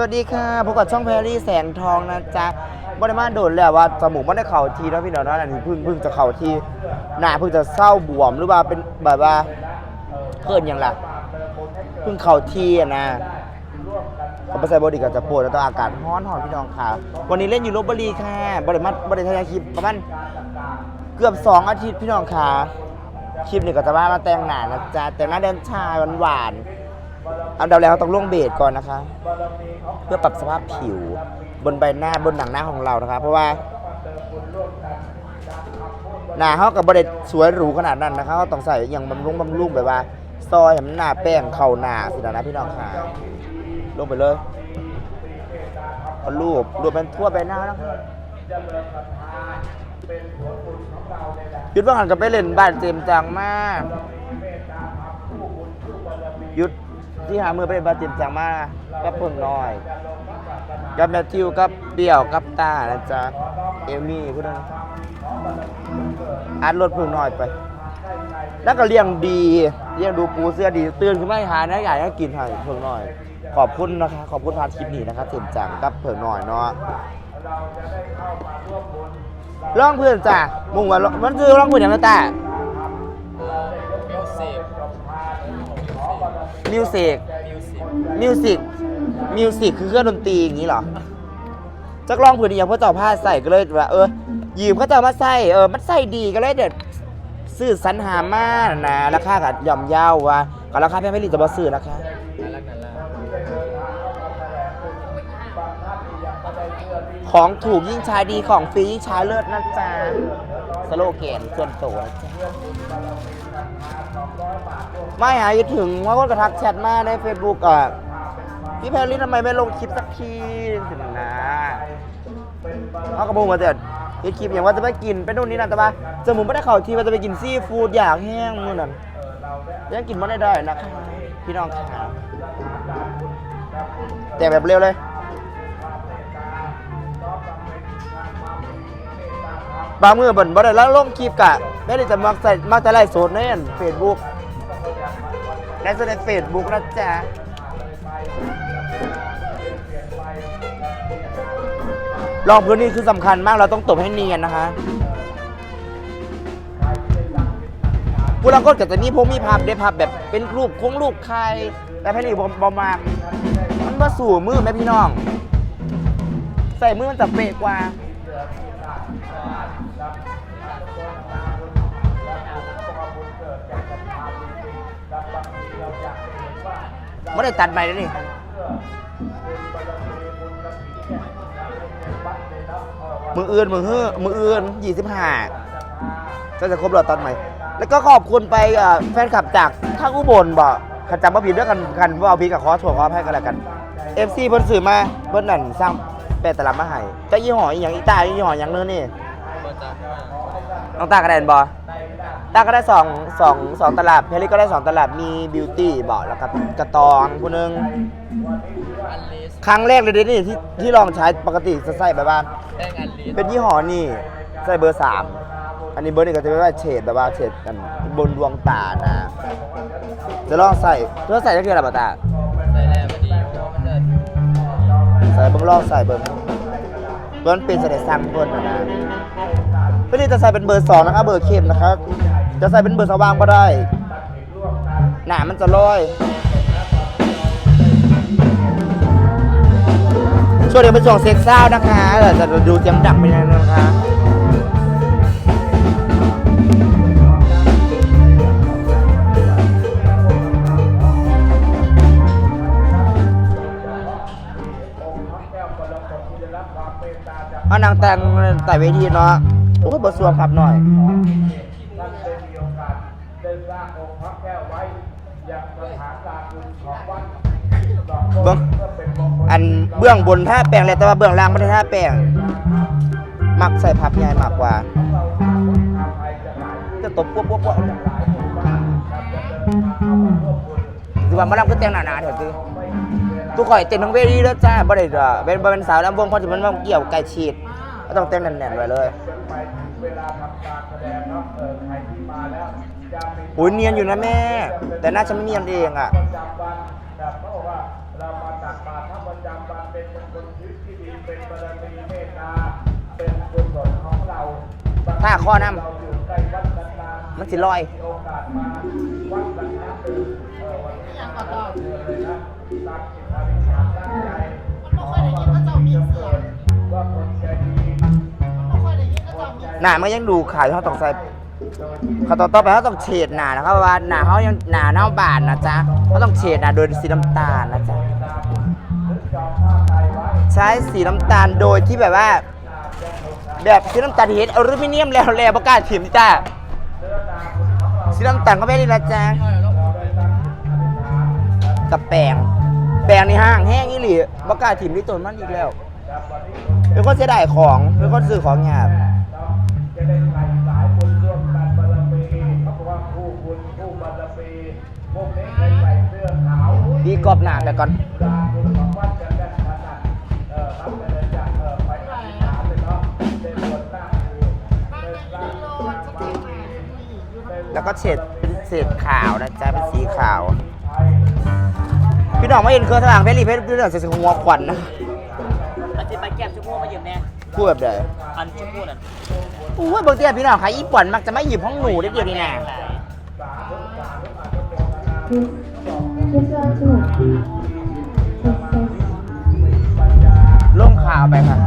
สวัสดีค่ะพบกับช่องแพรรี่แสงทองนะจ๊ะบริมาโดดแล้วว่าจมูกไม่ได้เข่าทีแล้วพี่เนาะนะอันนี้เพิ่งเพิ่งจะเข่าทีหน้าเพิ่งจะเศร้าบวมหรือว่าเป็นแบบว่าเกินยังล่ะเพิ่งเข่าทีอะนะเขาไปใส่บอดี้กับจะปวดแล้วต้องอากาศร้อนหอนพี่น้องค่ะ วันนี้เล่นอยู่ลบบุรีค่ะบริมาบริทายคลิปประมาณเกือบสองอาทิตย์พี่น้องค่ะคลิปนี้ก็จะว่ามาแต่งหน้านะจ๊ะแต่งหน้าเดินชายหวานๆ อันดับแรกเราต้องล่วงเบสก่อนนะคะ เพื่อปรับสภาพผิวบนใบหน้าบนหนังหน้าของเรานะคะ เพราะว่าหน้าเขากับบริสวยหรูขนาดนั้นนะคะเขาต้องใส่อย่างบำรุงบำรุงแบบว่า ซอยให้มันหน้าแป้งเข่าหน้าสินะนะพี่น้องค่ะลงไปเลยเอารูปรูปเป็นทั่วใบหน้าแล้วค่ะยุดว่าหันกับไปเล่นบ้านเจมจังมากยุด ที่หามือไปเล่นบ้านเจมส์จังมากกับเพิ่งน้อย กับแมทธิวกับเปี่ยวกับตานะจ๊ะเอมี่คุณนึงอัดรถเพิ่งน้อยไป แล้วก็เลี้ยงดีเลี้ยงดูปูเสื้อดีตื่นขึ้นมาห้หานะอยากให้กินให้เพิ่งน้อย ขอบคุณนะคะ ขอบคุณพานคลิปนี้นะคะเต็มจังกับเพิ่งน้อยเนาะร้องเพื่อนจ้ะมุ่งว่ามันคือร้องเพื่อนอย่างไรต มิวสิกมิวสิกมิวสิกมิวสิกคือเครื่องดนตรีอย่างนี้เหรอจักร้องเพื่อนย่างพระเจ้าผ้าใส่ก็เลยว่าเออยืมพระเจ้ามาใส่เออมันใส่ดีก็เลยเด็ดซื้อสรรหามานะราคากับย่อมเยาวว่ากับราคาแพงไม่รีจะมาซื้อนะคะน่าของถูกยิ่งใช้ดีของฟรียิ่งใช้เลิศนะจ๊ะสโลแกนส่วนตัวจ๊ะ ไม่หายถึงว่าคนกระทักแชทมาใน Facebook อะพี่แพรรี่ทำไมไม่ลงคลิปสักทีถึงนะเขากระโปรงมาเด็ดเฮ็ดคลิปอย่างว่าจะไปกินไปนู่นนี่นั่นแต่ว่าจมูกไม่ได้เข่าทีว่าจะไปกินซีฟู้ดอยากแห้งมื้อนั้นยังกินไม่ได้ได้นะคะพี่น้องค่ะแต่แบบเร็วเลยบางมือบ่นบ่ได้แล้วลงคลิปกะ ไม่ด้จะมักใส่มักจะไล่สดในเฟซบุ๊กไล่สดในเฟซบุ๊กนะจ๊ะรองพื้นนี่คือสำคัญมากเราต้องตบให้เนียนนะคะผู้ลังก็จะมีพวกมีภาพได้ภาพแบบเป็นรูปคงรูปใครแต่พี่นี่บอบมาก มันมาสู่มือแม่พี่น้อง ใส่มือมันจะเปะกว่า ไม่ได้ตัดใหม่แล้วนี่มืออื่นมือเฮ้อมืออื่นยี่สิบห้าก็จะครบรอบตัดใหม่ แล้วก็ขอบคุณไปแฟนคลับจากทางอุบลบอกขันจำว่าผิดด้วยกันกันว่าเอาพีกับขอสถั่วขอให้กันแล้วกันเอฟซีเพิ่นสื่อมาเพิ่นนั่นสร้างแปดตลับมาให้แต่ยี่ห้ออีหยังอีตายี่ห้อหยังเนื้อนี่ น้องตากระแดนบอตาก็ได้สองสองสองตลับเพลลี่ก็ได้สองตลับมีบิวตี้บอกแล้วก็กระตองผู้หนึงอันลิสครั้งแรกเลยเดนี่ที่ที่ลองใช้ปกติจะใส่แบบว่าแป้งอันลิสเป็นยี่ห้อนี่ใส่เบอร์สามอันนี้เบอร์นี่ก็จะเป็นว่าเฉดแบบว่าเฉดกันบนดวงตานะจะลองใส่เพื่อใส่ได้คืออะไรบ้าตาใส่แล้วพอดีเพราะมันเดินใส่เบิ่งลองใส่เบิ่ง เบิ่งเป็นเสด็จสั่งเพิ่นะนะเพื่อที่จะใส่เป็นเบอร์สองนะครับเบอร์เข้มนะครับ จะใส่เป็นเบอร์สว่างก็ได้หนามันจะลอยช่วงเดี๋ยวเป็นช่วงเซ็กซ์ซาวน์นะคะเดี๋ยวจะดูเสียงดังไปเลยนะคะ นางแต่งแต่เวทีเนาะโอ้ยบทสวงครับหน่อยเบื้องอันเบื้องบนท่าแปลงเลยแต่ว่าเบื้องล่างไม่ได้ท่าแปลงมักใส่พับใหญ่มากกว่าจะตบปุ๊บปุ๊บปุ๊บคือว่ามาลำก็แต่งหนาๆเถอะคือทุกข่อยเต็มทั้งเวทีแล้วจ้าบ่ได้ดอเป็นบ่เป็นสาวลำวงเพราะที่มันมาเกี่ยวไก่ฉีด ก็ต้องเต้นแน่นๆไว้เลยอุ้ยเนียนอยู่นะแม่ แต่หน่าจะไม่เนียนเองอะถ้าข้อน้ำมันสิลอย หนามันยังดูขายเขาต้องใส่เขาต่อต่อไปเขาต้องเฉดหนานะครับว่าหนาเขายังหนาเน่าบานนะจ๊ะเขาต้องเฉดหนาโดยสีน้ำตาลนะจ๊ะใช้สีน้ำตาลโดยที่แบบว่า แบบสีน้ำตาลเห็นอลูมิเนียมแล้วแล้วประกาศถิ่มจ้าสีน้ำตาลก็ไม่ได้นะจ๊ะกับแปรงแปรงในห้างแห้งนี่หลีประกาศถิ่มที่ต้นมันอีกแล้วเป็นคนเสียดายของเป็นคนซื้อของหยาบ ดีกรอบหนาไปก่อนแล้วก็เฉดเป็นเศษขาวนะจ๊ะเป็นสีขาว พี่น้องไม่เห็นเครือสว่างเพชรรีเพชรพี่น้องใส่หัวขวัญนะอาทิตย์ไปแก้มชมพู่มายืมแน่พูดแบบเดิมอันชมพู่นั่นอุ้ยบางทีพี่น้องขายอีป่อนมักจะไม่หยิบห้องหนูได้เดียวนี่น ล่มข่าวไปค่ะ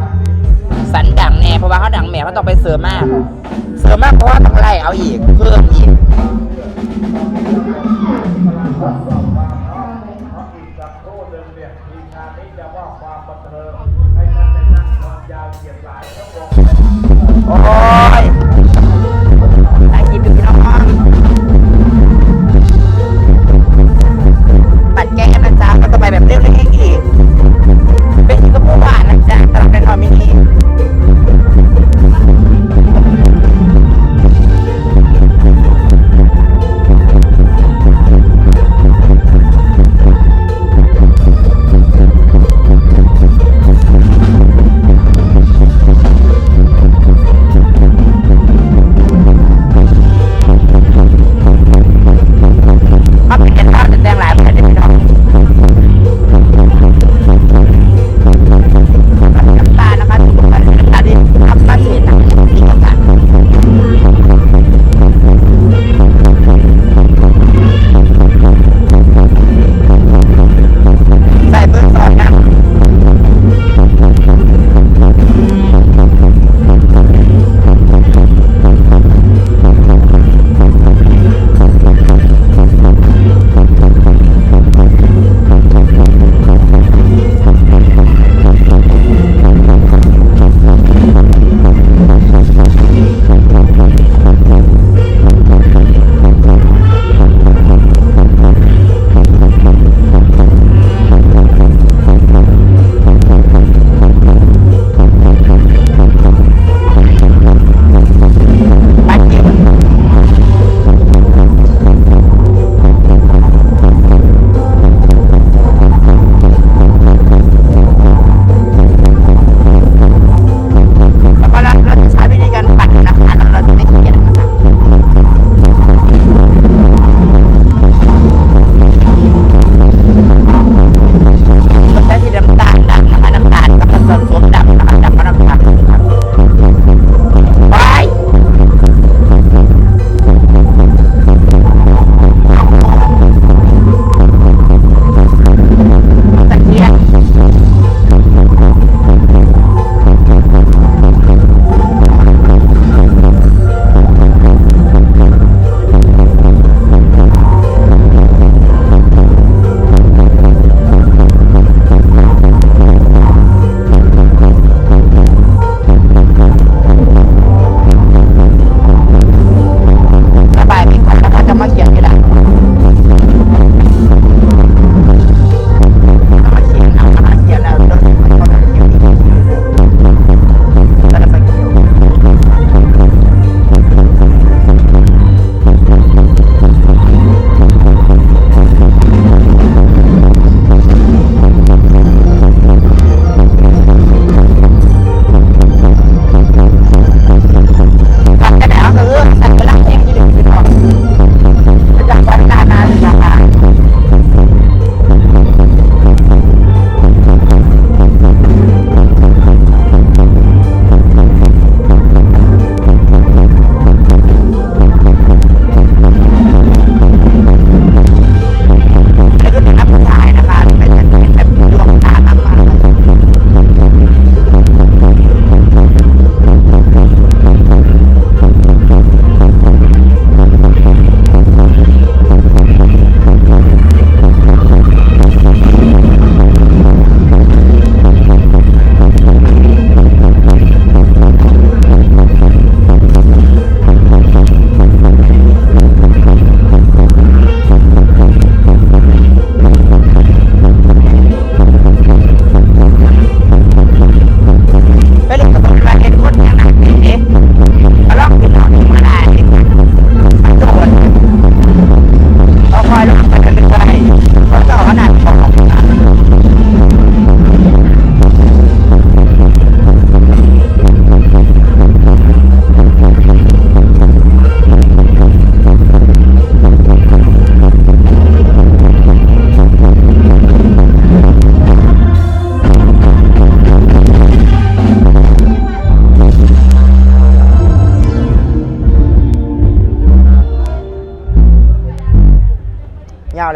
สันดังแน่เพราะว่าเขาดังแหม่เขาต้องไปเสริมมาก เสริมมากเพราะว่าต้องไล่เอาอีกเพิ่มอีกโอ้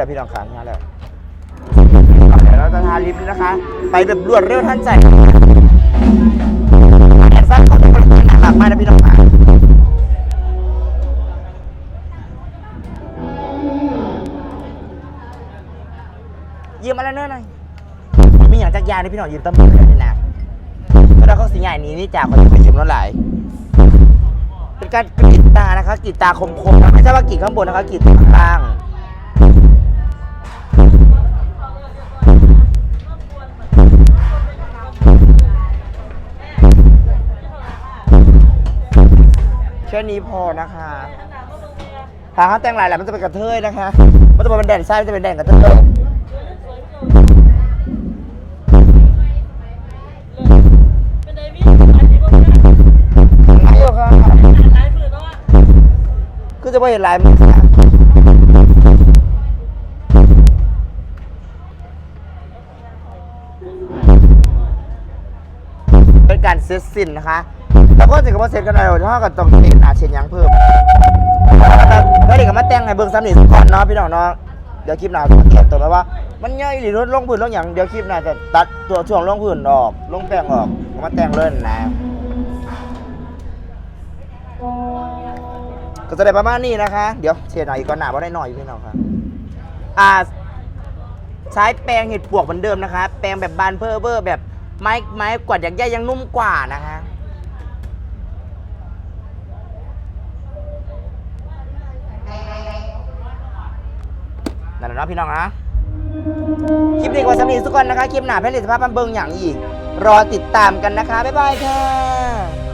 พี่น้องขาง่ายแล้วเดี๋ยวเราจะทาลิปนะคะ ไปแบบรวดเร็วทันใจแอนซันเขาจะเป็นหนักมากนะพี่น้องขายืมอะไรเนิ่นหน่อยมีอย่างจักยานให้พี่น้องยืมตำรวจกันนี่นะก็แล้วเขาสิใหญ่นี้นี่จากคนจะไปยืมแล้วหลายเป็นการกรีดตานะคะกรีดตาคมๆไม่ใช่ว่ากรีดข้างบนนะคะกรีดข้างล่าง แค่นี้พอนะคะทางเขาแต่งหลายแหละมันจะเป็นกระเทยนะคะ มันจะเป็นแดนซ้ายมันจะเป็นแดนกระเทยไม่หรอกค่ะคือจะไม่เห็นลายมือค่ะเป็นการเซตสินนะคะ แล้วก็ถึงกับว่าเซตกันหน่อยถ้าก็ต้องเห็นอาเชนยังเพิ่มแล้วเด็กก็มาแต่งให้เบิ่งซ้ำนี่ก่อนเนาะพี่น้องเนาะเดี๋ยวคลิปหน้าจะเก็บตัวไปว่า มันย่อยหรือลดลงพื้นลงอย่างเดี๋ยวคลิปหน้าจะตัดตัวช่วงลงพื้นออกลงแป้งออกก็มาแต่งเล่นนะก็จะได้ประมาณนี้นะคะ เดี๋ยวเชียร์หน่อยอีกก่อนหนาว่าได้หน่อยพี่น้องครับอ่าใช้แปรงเห็ดปวกเหมือนเดิมนะคะ แปรงแบบบานเพอร์เบอร์แบบไม้ไม้กวาดอย่างแย่ยังนุ่มกว่านะคะ นั่นแหละเนาะพี่น้องนะคลิปนี้ก็สำเร็จทุกคนนะคะ คลิปหน้าแพทย์ลิสภาพบันเบิงอย่างอีก รอติดตามกันนะคะ บ๊ายบายค่ะ